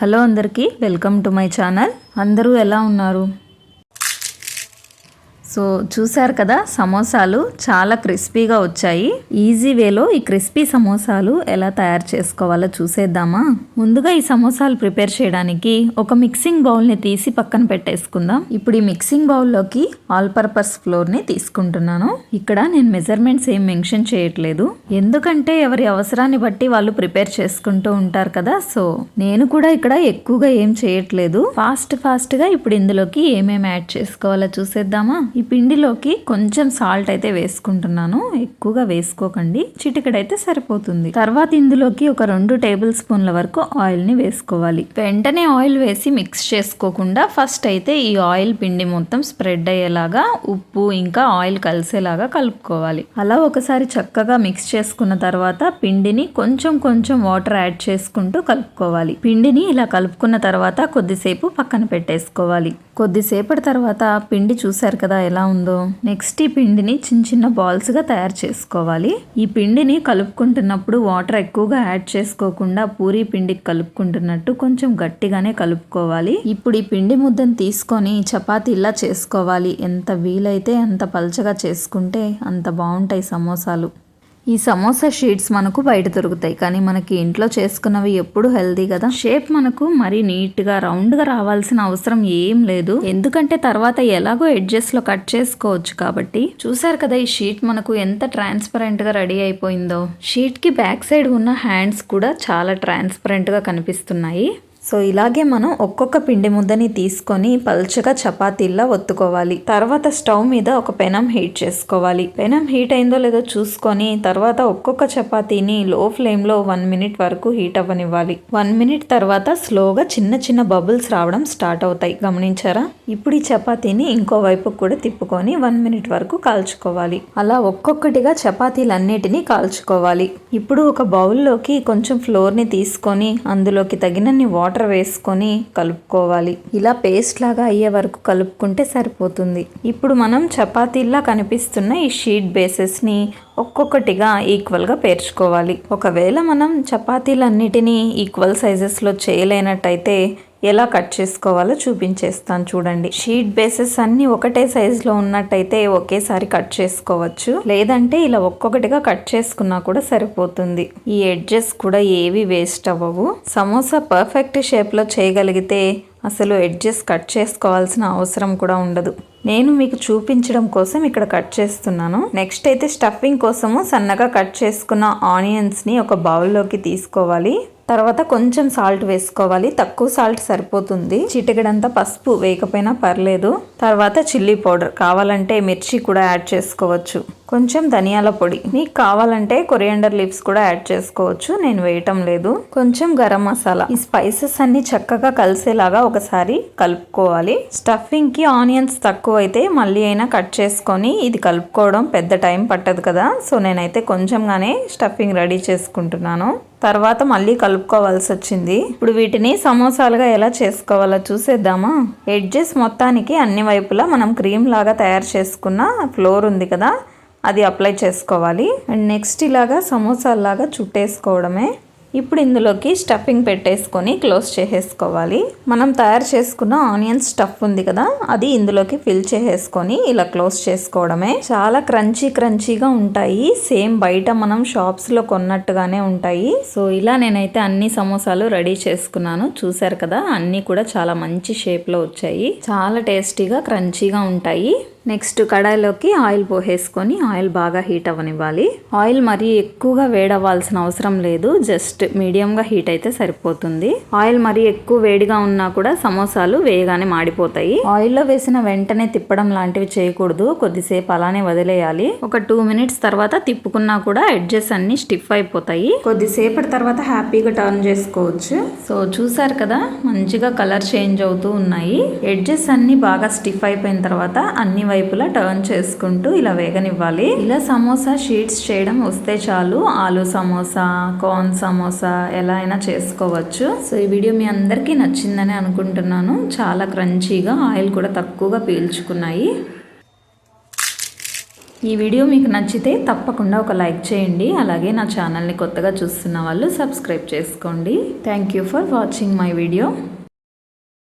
Hello అందరికీ welcome to my channel. అందరూ ఎలా ఉన్నారు? సో చూసారు కదా సమోసాలు చాలా క్రిస్పీగా వచ్చాయి. ఈజీ వేలో ఈ క్రిస్పీ సమోసాలు ఎలా తయారు చేసుకోవాలో చూసేద్దామా? ముందుగా ఈ సమోసాలు ప్రిపేర్ చేయడానికి ఒక మిక్సింగ్ బౌల్ని తీసి పక్కన పెట్టేసుకుందాం. ఇప్పుడు ఈ మిక్సింగ్ బౌల్లోకి ఆల్ పర్పస్ ఫ్లోర్ని తీసుకుంటున్నాను. ఇక్కడ నేను మెజర్మెంట్స్ ఏం మెన్షన్ చేయట్లేదు. ఎందుకంటే ఎవరి అవసరాన్ని బట్టి వాళ్ళు ప్రిపేర్ చేసుకుంటూ ఉంటారు కదా సో నేను కూడా ఇక్కడ ఎక్కువగా ఏం చేయట్లేదు. ఫాస్ట్ ఫాస్ట్గా ఇప్పుడు ఇందులోకి ఏమేమి యాడ్ చేసుకోవాలో చూసేద్దామా? ఈ పిండిలోకి కొంచెం సాల్ట్ అయితే వేసుకుంటున్నాను. ఎక్కువగా వేసుకోకండి. చిటికడైతే సరిపోతుంది. తర్వాత ఇందులోకి ఒక రెండు టేబుల్ స్పూన్ల వరకు ఆయిల్ని వేసుకోవాలి. వెంటనే ఆయిల్ వేసి మిక్స్ చేసుకోకుండా ఫస్ట్ అయితే ఈ ఆయిల్ పిండి మొత్తం స్ప్రెడ్ అయ్యేలాగా ఉప్పు ఇంకా ఆయిల్ కలిసేలాగా కలుపుకోవాలి. అలా ఒకసారి చక్కగా మిక్స్ చేసుకున్న తర్వాత పిండిని కొంచెం కొంచెం వాటర్ యాడ్ చేసుకుంటూ కలుపుకోవాలి. పిండిని ఇలా కలుపుకున్న తర్వాత కొద్దిసేపు పక్కన పెట్టేసుకోవాలి. కొద్దిసేపటి తర్వాత పిండి చూసారు కదా ఎలా ఉందో. నెక్స్ట్ ఈ పిండిని చిన్న చిన్న బాల్స్గా తయారు చేసుకోవాలి. ఈ పిండిని కలుపుకుంటున్నప్పుడు వాటర్ ఎక్కువగా యాడ్ చేసుకోకుండా పూరీ పిండికి కలుపుకుంటున్నట్టు కొంచెం గట్టిగానే కలుపుకోవాలి. ఇప్పుడు ఈ పిండి ముద్దను తీసుకొని చపాతీలా చేసుకోవాలి. ఎంత వీలైతే అంత పలచగా చేసుకుంటే అంత బాగుంటాయి సమోసాలు. ఈ సమోసా షీట్స్ మనకు బయట దొరుకుతాయి కానీ మనకి ఇంట్లో చేసుకున్నవి ఎప్పుడు హెల్తీ కదా? షేప్ మనకు మరీ నీట్గా రౌండ్గా రావాల్సిన అవసరం ఏం లేదు. ఎందుకంటే తర్వాత ఎలాగో ఎడ్జెస్లో కట్ చేసుకోవచ్చు కాబట్టి. చూసారు కదా ఈ షీట్ మనకు ఎంత ట్రాన్స్పరెంట్గా రెడీ అయిపోయిందో? షీట్కి బ్యాక్ సైడ్ ఉన్న హ్యాండ్స్ కూడా చాలా ట్రాన్స్పరెంట్గా కనిపిస్తున్నాయి. సో ఇలాగే మనం ఒక్కొక్క పిండి ముద్దని తీసుకొని పల్చగా చపాతీల్లా ఒత్తుకోవాలి. తర్వాత స్టవ్ మీద ఒక పెనం హీట్ చేసుకోవాలి. పెనం హీట్ అయిందో లేదో చూసుకొని తర్వాత ఒక్కొక్క చపాతీని లో ఫ్లేమ్లో వన్ మినిట్ వరకు హీట్ అవ్వనివ్వాలి. వన్ మినిట్ తర్వాత స్లోగా చిన్న చిన్న బబుల్స్ రావడం స్టార్ట్ అవుతాయి. గమనించారా? ఇప్పుడు ఈ చపాతీని ఇంకో వైపు కూడా తిప్పుకొని వన్ మినిట్ వరకు కాల్చుకోవాలి. అలా ఒక్కొక్కటిగా చపాతీలన్నిటినీ కాల్చుకోవాలి. ఇప్పుడు ఒక బౌల్లోకి కొంచెం ఫ్లోర్ని తీసుకొని అందులోకి తగినన్ని వాటర్ వాటర్ వేసుకొని కలుపుకోవాలి. ఇలా పేస్ట్ లాగా అయ్యే వరకు కలుపుకుంటే సరిపోతుంది. ఇప్పుడు మనం చపాతీల్లా కనిపిస్తున్న ఈ షీట్ బేసెస్ని ఒక్కొక్కటిగా ఈక్వల్గా పేర్చుకోవాలి. ఒకవేళ మనం చపాతీలన్నిటినీ ఈక్వల్ సైజెస్లో చేయలేనట్టయితే ఎలా కట్ చేసుకోవాలో చూపించేస్తాను చూడండి. షీట్ బేసెస్ అన్ని ఒకటే సైజులో ఉన్నట్టయితే ఒకేసారి కట్ చేసుకోవచ్చు. లేదంటే ఇలా ఒక్కొక్కటిగా కట్ చేసుకున్నా కూడా సరిపోతుంది. ఈ ఎడ్జెస్ కూడా ఏవి వేస్ట్ అవ్వవు. సమోసా పర్ఫెక్ట్ షేప్లో చేయగలిగితే అసలు ఎడ్జెస్ కట్ చేసుకోవాల్సిన అవసరం కూడా ఉండదు. నేను మీకు చూపించడం కోసం ఇక్కడ కట్ చేస్తున్నాను. నెక్స్ట్ అయితే స్టఫింగ్ కోసము సన్నగా కట్ చేసుకున్న ఆనియన్స్ని ఒక బౌల్లోకి తీసుకోవాలి. తర్వాత కొంచెం సాల్ట్ వేసుకోవాలి. తక్కువ సాల్ట్ సరిపోతుంది. చిటికెడంతా పసుపు వేయకపోయినా పర్లేదు. తర్వాత చిల్లీ పౌడర్. కావాలంటే మిర్చి కూడా యాడ్ చేసుకోవచ్చు. కొంచెం ధనియాల పొడి. మీకు కావాలంటే కొరియండర్ లీవ్స్ కూడా యాడ్ చేసుకోవచ్చు. నేను వేయటం లేదు. కొంచెం గరం మసాలా. ఈ స్పైసెస్ అన్ని చక్కగా కలిసేలాగా ఒకసారి కలుపుకోవాలి. స్టఫింగ్కి ఆనియన్స్ తక్కువ అయితే మళ్ళీ అయినా కట్ చేసుకొని ఇది కలుపుకోవడం పెద్ద టైం పట్టదు కదా. సో నేనైతే కొంచెంగానే స్టఫింగ్ రెడీ చేసుకుంటున్నాను. తర్వాత మళ్ళీ కలుపుకోవాల్సి వచ్చింది ఇప్పుడు వీటిని సమోసాలుగా ఎలా చేసుకోవాలో చూసేద్దామా? ఎడ్జెస్ మొత్తానికి అన్ని వైపులా మనం క్రీమ్ లాగా తయారు చేసుకున్న ఫ్లోర్ ఉంది కదా అది అప్లై చేసుకోవాలి. అండ్ నెక్స్ట్ ఇలాగా సమోసాలాగా చుట్టేసుకోవడమే. ఇప్పుడు ఇందులోకి స్టఫింగ్ పెట్టేసుకొని క్లోజ్ చేసేసుకోవాలి. మనం తయారు చేసుకున్న ఆనియన్ స్టఫ్ ఉంది కదా అది ఇందులోకి ఫిల్ చేసేసుకొని ఇలా క్లోజ్ చేసుకోవడమే. చాలా క్రంచీ క్రంచీగా ఉంటాయి. సేమ్ బయట మనం షాప్స్లో కొన్నట్టుగానే ఉంటాయి. సో ఇలా నేనైతే అన్ని సమోసాలు రెడీ చేసుకున్నాను. చూసారు కదా అన్నీ కూడా చాలా మంచి షేప్లో వచ్చాయి. చాలా టేస్టీగా క్రంచీగా ఉంటాయి. నెక్స్ట్ కడాయిలోకి ఆయిల్ పోసేసుకొని ఆయిల్ బాగా హీట్ అవ్వనివ్వాలి. ఆయిల్ మరీ ఎక్కువగా వేడవ్వాల్సిన అవసరం లేదు జస్ట్ మీడియంగా హీట్ అయితే సరిపోతుంది. ఆయిల్ మరీ ఎక్కువ వేడిగా ఉన్నా కూడా సమోసాలు వేయగానే మాడిపోతాయి. ఆయిల్లో వేసిన వెంటనే తిప్పడం లాంటివి చేయకూడదు కొద్దిసేపు అలానే వదిలేయాలి. ఒక టూ మినిట్స్ తర్వాత తిప్పుకున్నా కూడా ఎడ్జెస్ అన్ని స్టిఫ్ అయిపోతాయి. కొద్దిసేపటి తర్వాత హ్యాపీగా టర్న్ చేసుకోవచ్చు. సో చూసారు కదా మంచిగా కలర్ చేంజ్ అవుతూ ఉన్నాయి. ఎడ్జెస్ అన్ని బాగా స్టిఫ్ అయిపోయిన తర్వాత అన్ని వైపు వైపులా టర్న్ చేసుకుంటూ ఇలా వేగనివ్వాలి. ఇలా సమోసా షీట్స్ చేయడం వస్తే చాలు. ఆలు సమోసా కార్న్ సమోసా ఎలా అయినా చేసుకోవచ్చు. సో ఈ వీడియో మీ అందరికీ నచ్చిందని అనుకుంటున్నాను. చాలా క్రంచీగా ఆయిల్ కూడా తక్కువగా పీల్చుకున్నాయి. ఈ వీడియో మీకు నచ్చితే తప్పకుండా ఒక లైక్ చేయండి. అలాగే నా ఛానల్ని కొత్తగా చూస్తున్న వాళ్ళు సబ్స్క్రైబ్ చేసుకోండి. Thank you for watching my video